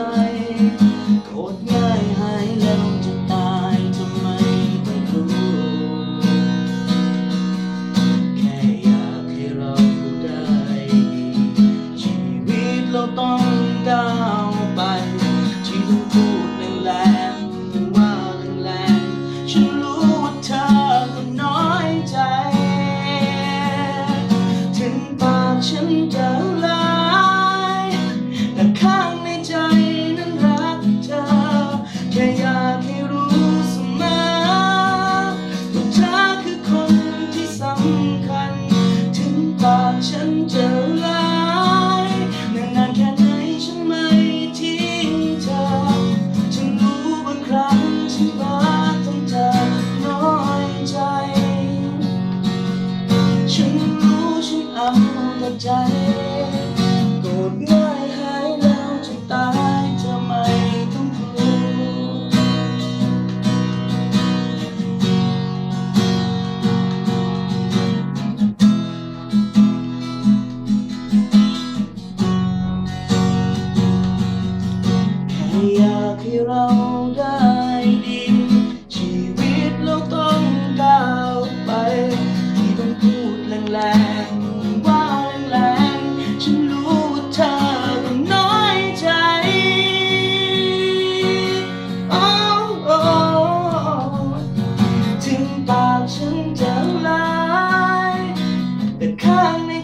time. ใจโกรธง่ายหายแล้วจะตายทำไมต้องกลัวแค่อยากให้เรา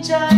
just